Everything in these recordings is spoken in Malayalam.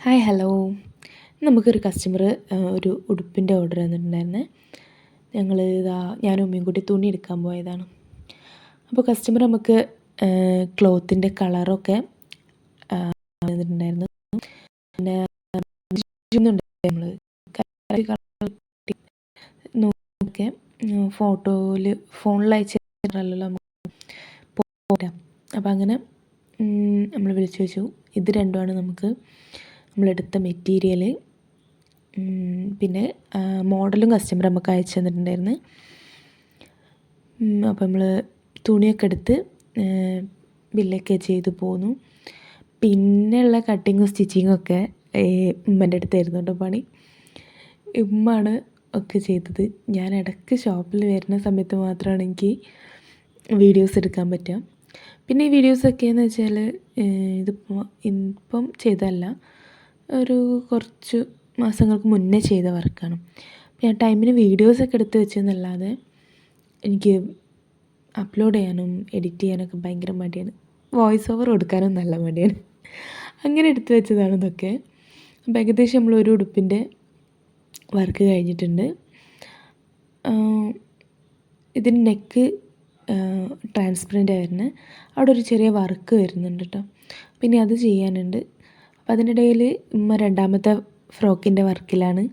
ഹായ് ഹലോ നമുക്കൊരു കസ്റ്റമർ ഒരു ഉടുപ്പിന്റെ ഓർഡർ തന്നിട്ടുണ്ടായിരുന്നേ. ഞങ്ങൾ ഇതാ ഞാനും ഉമ്മയും കൂടി തുണി എടുക്കാൻ പോയതാണ്. അപ്പോൾ കസ്റ്റമർ നമുക്ക് ക്ലോത്തിന്റെ കളറൊക്കെ തന്നിട്ടുണ്ടായിരുന്നു. പിന്നെ ഫോട്ടോയിൽ ഫോണിൽ അയച്ചല്ലോ നമുക്ക് പോരാം അപ്പോൾ അങ്ങനെ നമ്മൾ വിളിച്ചു വെച്ചു ഇത് രണ്ടുമാണ് നമുക്ക് നമ്മളെടുത്ത മെറ്റീരിയൽ പിന്നെ മോഡലും കസ്റ്റമർ നമുക്ക് അയച്ചു തന്നിട്ടുണ്ടായിരുന്നു. അപ്പോൾ നമ്മൾ തുണിയൊക്കെ എടുത്ത് ബില്ലൊക്കെ ചെയ്ത് പോന്നു. പിന്നെയുള്ള കട്ടിങ്ങും സ്റ്റിച്ചിങ്ങും ഒക്കെ ഉമ്മന്റെ അടുത്തായിരുന്നു കേട്ടോ പണി. ഉമ്മാണ് ഒക്കെ ചെയ്തത്. ഞാൻ ഇടയ്ക്ക് ഷോപ്പിൽ വരുന്ന സമയത്ത് മാത്രമാണ് എനിക്ക് വീഡിയോസ് എടുക്കാൻ പറ്റുക. പിന്നെ ഈ വീഡിയോസൊക്കെ എന്ന് വെച്ചാൽ ഇതിപ്പോൾ ഇപ്പം ചെയ്തതല്ല. ഒരു കുറച്ച് മാസങ്ങൾക്ക് മുന്നേ ചെയ്ത വർക്കാണ്. ഞാൻ ടൈമിന് വീഡിയോസൊക്കെ എടുത്ത് വെച്ചെന്നല്ലാതെ എനിക്ക് അപ്ലോഡ് ചെയ്യാനും എഡിറ്റ് ചെയ്യാനൊക്കെ ഭയങ്കര മടിയാണ്. വോയിസ് ഓവർ കൊടുക്കാനും നല്ല മടിയാണ്. അങ്ങനെ എടുത്ത് വെച്ചതാണ് ഇതൊക്കെ. അപ്പോൾ ഏകദേശം നമ്മൾ ഒരു ഉടുപ്പിന്റെ വർക്ക് കഴിഞ്ഞിട്ടുണ്ട്. ഇതിന് നെക്ക് ട്രാൻസ്പെറന്റ് ആയിരുന്നു അവിടെ ഒരു ചെറിയ വർക്ക് വരുന്നുണ്ട് കേട്ടോ. പിന്നെ അത് ചെയ്യാനുണ്ട്. അപ്പോൾ അതിനിടയിൽ ഉമ്മ രണ്ടാമത്തെ ഫ്രോക്കിന്റെ വർക്കിലാണ്.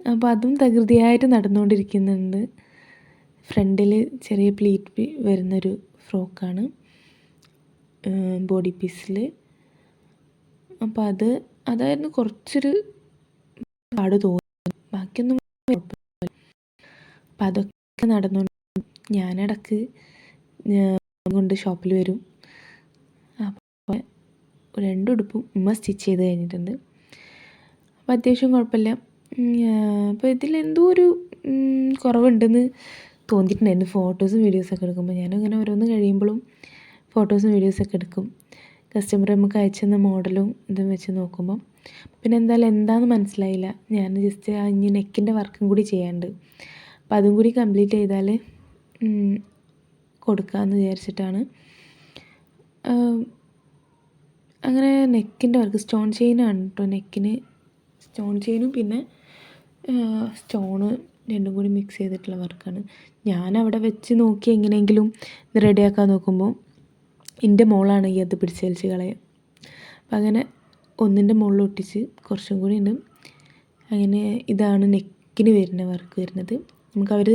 അപ്പോൾ അതും തകൃതിയായിട്ട് നടന്നുകൊണ്ടിരിക്കുന്നുണ്ട്. ഫ്രണ്ടിൽ ചെറിയ പ്ലീറ്റ് വരുന്നൊരു ഫ്രോക്കാണ് ബോഡി പീസിൽ. അപ്പോൾ അത് അതായിരുന്നു കുറച്ചൊരു പാട് തോന്നി. ബാക്കിയൊന്നും അപ്പോൾ അപ്പം അതൊക്കെ നടന്നുകൊണ്ട് ഞാനിടക്ക് കൊണ്ട് ഷോപ്പിൽ വരും. രണ്ടുടുപ്പും ഉമ്മ സ്റ്റിച്ച് ചെയ്ത് കഴിഞ്ഞിട്ടുണ്ട്. അപ്പോൾ അത്യാവശ്യം കുഴപ്പമില്ല. അപ്പോൾ ഇതിൽ ഇതിലെന്തോ ഒരു കുറവുണ്ടെന്ന് തോന്നിയിട്ടുണ്ടായിരുന്നു. ഫോട്ടോസും വീഡിയോസൊക്കെ എടുക്കുമ്പോൾ ഞാനിങ്ങനെ ഓരോന്ന് കഴിയുമ്പോഴും ഫോട്ടോസും വീഡിയോസൊക്കെ എടുക്കും. കസ്റ്റമർ നമുക്ക് അയച്ചു മോഡലും ഇതും വെച്ച് നോക്കുമ്പം. പിന്നെ എന്തായാലും എന്താണെന്ന് മനസ്സിലായില്ല. ഞാൻ ജസ്റ്റ് ആ ഇനി നെക്കിന്റെ വർക്കും കൂടി ചെയ്യാണ്ട്. അപ്പം അതും കൂടി കംപ്ലീറ്റ് ചെയ്താൽ കൊടുക്കാമെന്ന് വിചാരിച്ചിട്ടാണ്. അങ്ങനെ നെക്കിന്റെ വർക്ക് സ്റ്റോൺ ചെയിനാണ് കേട്ടോ നെക്കിന്. സ്റ്റോൺ ചെയിനും പിന്നെ സ്റ്റോണ് രണ്ടും കൂടി മിക്സ് ചെയ്തിട്ടുള്ള വർക്കാണ് ഞാൻ അവിടെ വെച്ച് നോക്കി എങ്ങനെയെങ്കിലും ഇത് റെഡിയാക്കാൻ നോക്കുമ്പോൾ എന്റെ മോളാണെങ്കിൽ അത് പിടിച്ച് വലിച്ച് കളയാം. അപ്പം അങ്ങനെ ഒന്നിന്റെ മുകളിൽ ഒട്ടിച്ച് കുറച്ചും കൂടി ഉണ്ട് അങ്ങനെ ഇതാണ് നെക്കിന് വരുന്ന വർക്ക് വരുന്നത്. നമുക്ക് അവർ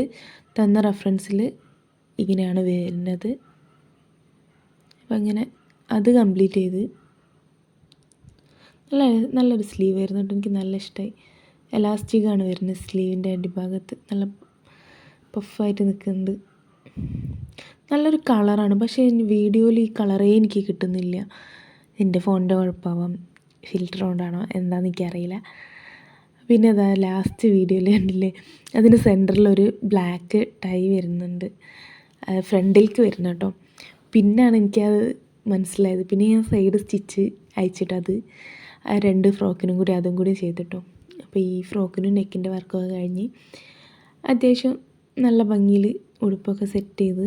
തന്ന റെഫറൻസിൽ ഇങ്ങനെയാണ് വരുന്നത്. അപ്പം അങ്ങനെ അത് കംപ്ലീറ്റ് ചെയ്ത് നല്ല നല്ലൊരു സ്ലീവ് ആയിരുന്നു കേട്ടോ. എനിക്ക് നല്ല ഇഷ്ടമായി എലാസ്റ്റിക്കാണ് വരുന്നത് സ്ലീവിന്റെ അടിഭാഗത്ത്. നല്ല പഫായിട്ട് നിൽക്കുന്നുണ്ട്. നല്ലൊരു കളറാണ് പക്ഷേ വീഡിയോയിൽ ഈ കളറേ എനിക്ക് കിട്ടുന്നില്ല. എന്റെ ഫോണിന്റെ കുഴപ്പമാവാം. ഫിൽറ്റർ കൊണ്ടാണോ? എന്താണെന്ന് എനിക്കറിയില്ല. പിന്നെ അതാ ലാസ്റ്റ് വീഡിയോയിൽ കണ്ടില്ലേ? അതിന് സെന്ററിലൊരു ബ്ലാക്ക് ടൈ വരുന്നുണ്ട്. ഫ്രണ്ടിലേക്ക് വരുന്നു കേട്ടോ. പിന്നാണ് എനിക്കത് മനസ്സിലായത്. പിന്നെ ഞാൻ സൈഡ് സ്റ്റിച്ച് അയച്ചിട്ടത്. ആ രണ്ട് ഫ്രോക്കിനും കൂടി അതും കൂടി ചെയ്തിട്ടോ. അപ്പോൾ ഈ ഫ്രോക്കിനും നെക്കിന്റെ വർക്കൊക്കെ കഴിഞ്ഞ് അത്യാവശ്യം നല്ല ഭംഗിയിൽ ഉടുപ്പൊക്കെ സെറ്റ് ചെയ്ത്.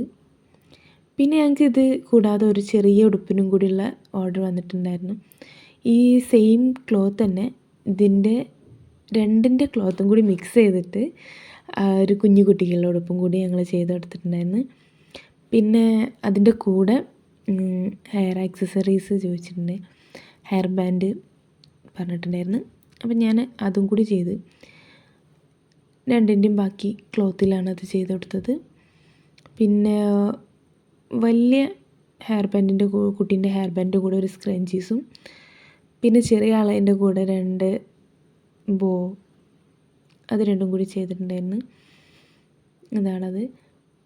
പിന്നെ ഞങ്ങൾക്ക് ഇത് കൂടാതെ ഒരു ചെറിയ ഉടുപ്പിനും കൂടിയുള്ള ഓർഡർ വന്നിട്ടുണ്ടായിരുന്നു. ഈ സെയിം ക്ലോത്ത് തന്നെ ഇതിന്റെ രണ്ടിന്റെ ക്ലോത്തും കൂടി മിക്സ് ചെയ്തിട്ട് ഒരു കുഞ്ഞു കുട്ടികളുടെ ഉടുപ്പും കൂടി ഞങ്ങൾ ചെയ്ത് കൊടുത്തിട്ടുണ്ടായിരുന്നു. പിന്നെ അതിന്റെ കൂടെ ഹെയർ ആക്സസറീസ് ചോദിച്ചിട്ടുണ്ട്. ഹെയർ ബാൻഡ് പറഞ്ഞിട്ടുണ്ടായിരുന്നു. അപ്പം ഞാൻ അതും കൂടി ചെയ്ത് രണ്ടിന്റെയും ബാക്കി ക്ലോത്തിലാണ് അത് ചെയ്ത് കൊടുത്തത്. പിന്നെ വലിയ ഹെയർ ബാൻഡിന്റെ കുട്ടീന്റെ ഹെയർ ബാൻഡിന്റെ കൂടെ ഒരു സ്ക്രഞ്ചീസും പിന്നെ ചെറിയ ആളതിന്റെ കൂടെ രണ്ട് ബോ അത് രണ്ടും കൂടി ചെയ്തിട്ടുണ്ടായിരുന്നു. അതാണത്.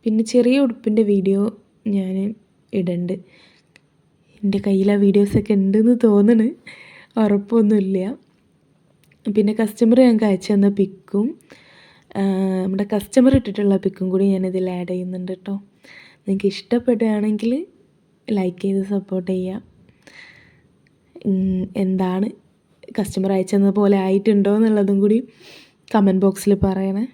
പിന്നെ ചെറിയ ഉടുപ്പിന്റെ വീഡിയോ ഞാൻ ഇടണ്ട്. എന്റെ കയ്യിൽ ആ വീഡിയോസൊക്കെ ഉണ്ടെന്ന് തോന്നണ്. ഉറപ്പൊന്നുമില്ല. പിന്നെ കസ്റ്റമർ ഞങ്ങൾക്ക് അയച്ചു തന്ന പിക്കും നമ്മുടെ കസ്റ്റമർ ഇട്ടിട്ടുള്ള പിക്കും കൂടി ഞാൻ ഇതിൽ ആഡ് ചെയ്യുന്നുണ്ട് കേട്ടോ നിങ്ങൾക്ക് ഇഷ്ടപ്പെടുകയാണെങ്കിൽ ലൈക്ക് ചെയ്ത് സപ്പോർട്ട് ചെയ്യുക എന്താണ്? കസ്റ്റമർ അയച്ചെന്ന പോലെ ആയിട്ടുണ്ടോ എന്നുള്ളതും കൂടി കമന്റ് ബോക്സിൽ പറയണേ.